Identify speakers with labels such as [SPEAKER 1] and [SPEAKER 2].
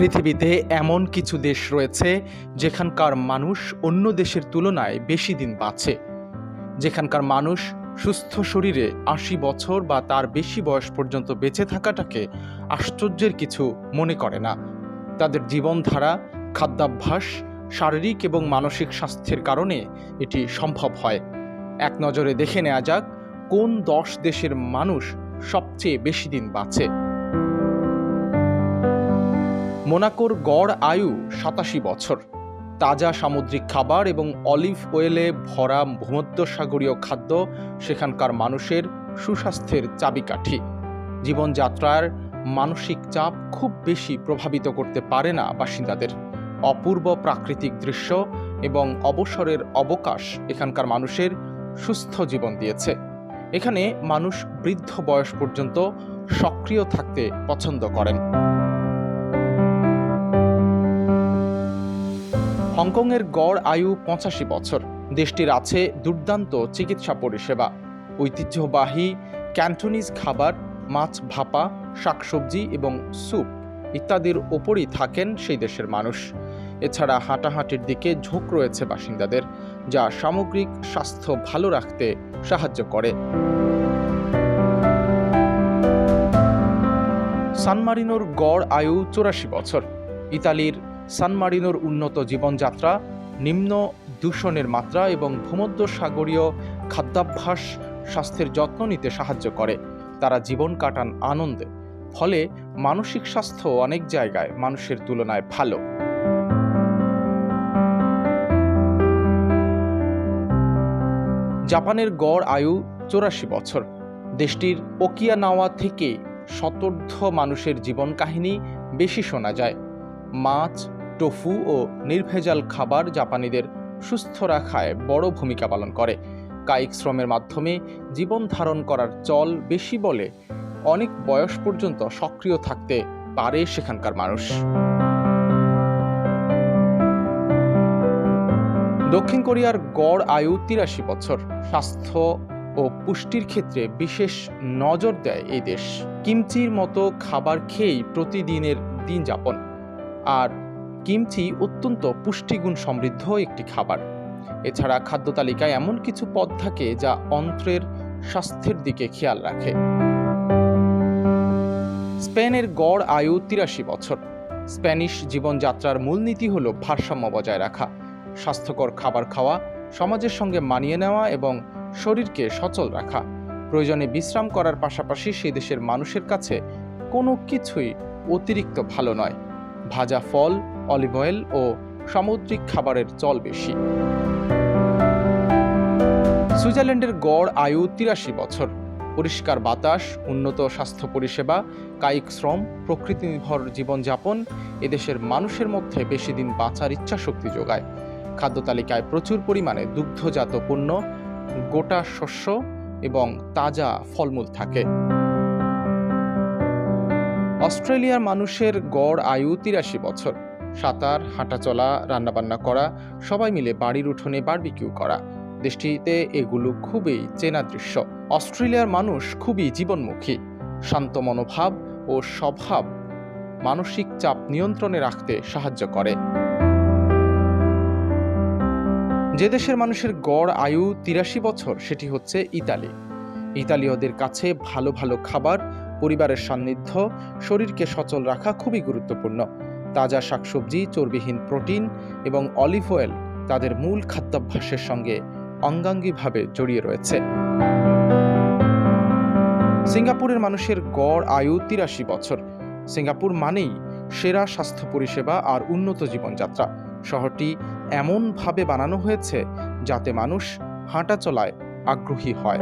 [SPEAKER 1] পৃথিবীতে এমন কিছু দেশ রয়েছে যেখানকার মানুষ অন্য দেশের তুলনায় বেশি দিন বাঁচে। যেখানকার মানুষ সুস্থ শরীরে আশি বছর বা তার বেশি বয়স পর্যন্ত বেঁচে থাকাটাকে আশ্চর্যের কিছু মনে করে না। তাদের জীবনধারা, খাদ্যাভ্যাস, শারীরিক এবং মানসিক স্বাস্থ্যের কারণে এটি সম্ভব হয়। এক নজরে দেখে নেওয়া যাক কোন দশ দেশের মানুষ সবচেয়ে বেশি দিন বাঁচে। মোনাকোর গড় আয়ু সাতাশি বছর। তাজা সামুদ্রিক খাবার এবং অলিভ ওয়েলে ভরা ভূমধ্যসাগরীয় খাদ্য সেখানকার মানুষের সুস্বাস্থ্যের চাবিকাঠি। জীবনযাত্রার মানসিক চাপ খুব বেশি প্রভাবিত করতে পারে না বাসিন্দাদের। অপূর্ব প্রাকৃতিক দৃশ্য এবং অবসরের অবকাশ এখানকার মানুষের সুস্থ জীবন দিয়েছে। এখানে মানুষ বৃদ্ধ বয়স পর্যন্ত সক্রিয় থাকতে পছন্দ করেন। হংকংয়ের গড় আয়ু পঁচাশি বছর। দেশটির আছে দুর্দান্ত চিকিৎসা পরিষেবা। ঐতিহ্যবাহী ক্যান্টনিজ খাবার, মাছ ভাপা, শাকসবজি এবং স্যুপ ইত্যাদির ওপরই থাকেন সেই দেশের মানুষ। এছাড়া হাঁটাহাঁটির দিকে ঝোঁক রয়েছে বাসিন্দাদের, যা সামগ্রিক স্বাস্থ্য ভালো রাখতে সাহায্য করে। সানমারিনোর গড় আয়ু চৌরাশি বছর। ইতালির সানমারিনোর উন্নত জীবনযাত্রা, নিম্ন দূষণের মাত্রা এবং ভূমধ্য সাগরীয় খাদ্যাভ্যাস স্বাস্থ্যের যত্ন নিতে সাহায্য করে। তারা জীবন কাটান আনন্দে, ফলে মানসিক স্বাস্থ্য অনেক জায়গায় মানুষের তুলনায় ভালো। জাপানের গড় আয়ু চৌরাশি বছর। দেশটির ওকিয়ানাওয়া থেকে শতার্ধ মানুষের জীবন কাহিনী বেশি শোনা যায়। মাছ টোফু ও নির্ভেজাল খাবার জাপানিদের সুস্থ রাখায় বড় ভূমিকা পালন করে। কায়িক শ্রমের মাধ্যমে জীবন ধারণ করার চল বেশি বলে অনেক বয়স পর্যন্ত সক্রিয় থাকতে পারে সেখানকার মানুষ। দক্ষিণ কোরিয়ার গড় আয়ু তিরাশি বছর। স্বাস্থ্য ও পুষ্টির ক্ষেত্রে বিশেষ নজর দেয় এই দেশ। কিমচির মতো খাবার খেয়েই প্রতিদিনের দিন যাপন। আর কিমচি অত্যন্ত পুষ্টিগুণ সমৃদ্ধ একটি খাবার। এছাড়া খাদ্য তালিকায় এমন কিছু পদ থাকে যা অন্ত্রের স্বাস্থ্যের দিকে খেয়াল রাখে। স্পেনের গড় আয়ু তিরাশি বছর। স্প্যানিশ জীবনযাত্রার মূলনীতি হল ভারসাম্য বজায় রাখা। স্বাস্থ্যকর খাবার খাওয়া, সমাজের সঙ্গে মানিয়ে নেওয়া এবং শরীরকে সচল রাখা। প্রয়োজনে বিশ্রাম করার পাশাপাশি সেই দেশের মানুষের কাছে কোনো কিছুই অতিরিক্ত ভালো নয়। ভাজা ফল অলিভ অয়েল ও সামুদ্রিক খাবারের চল বেশি। সুইজারল্যান্ডের গড় আয়ু তিরাশি বছর। পরিষ্কার বাতাস, উন্নত স্বাস্থ্য পরিষেবা, কায়িক শ্রম প্রকৃতি নির্ভর জীবনযাপন এদেশের মানুষের মধ্যে বেশি দিন বাঁচার ইচ্ছা শক্তি যোগায়। খাদ্য তালিকায় প্রচুর পরিমাণে দুগ্ধজাত পণ্য, গোটা শস্য এবং তাজা ফলমূল থাকে। অস্ট্রেলিয়ার মানুষের গড় আয়ু তিরাশি বছর। সাঁতার, হাঁটাচলা, রান্নাবান্না করা, সবাই মিলে বাড়ির উঠোনে বারবিকিউ করা। দেশটিতে এগুলো খুবই চেনা দৃশ্য। অস্ট্রেলিয়ার মানুষ খুবই জীবনমুখী। শান্ত মনোভাব ও স্বভাব মানসিক চাপ নিয়ন্ত্রণে রাখতে সাহায্য করে। যে দেশের মানুষের গড় আয়ু তিরাশি বছর, সেটি হচ্ছে ইতালি। ইতালীয়দের কাছে ভালো ভালো খাবার, পরিবারের সান্নিধ্য, শরীরকে সচল রাখা খুবই গুরুত্বপূর্ণ। তাজা শাকসবজি, চর্বিহীন প্রোটিন এবং অলিভ অয়েল তাদের মূল খাদ্যাভ্যাসের সঙ্গে অঙ্গাঙ্গিভাবে জড়িয়ে রয়েছে। সিঙ্গাপুরের মানুষের গড় আয়ু তিরাশি বছর। সিঙ্গাপুর মানেই সেরা স্বাস্থ্য পরিষেবা আর উন্নত জীবনযাত্রা। শহরটি এমনভাবে বানানো হয়েছে যাতে মানুষ হাঁটা চলায় আগ্রহী হয়।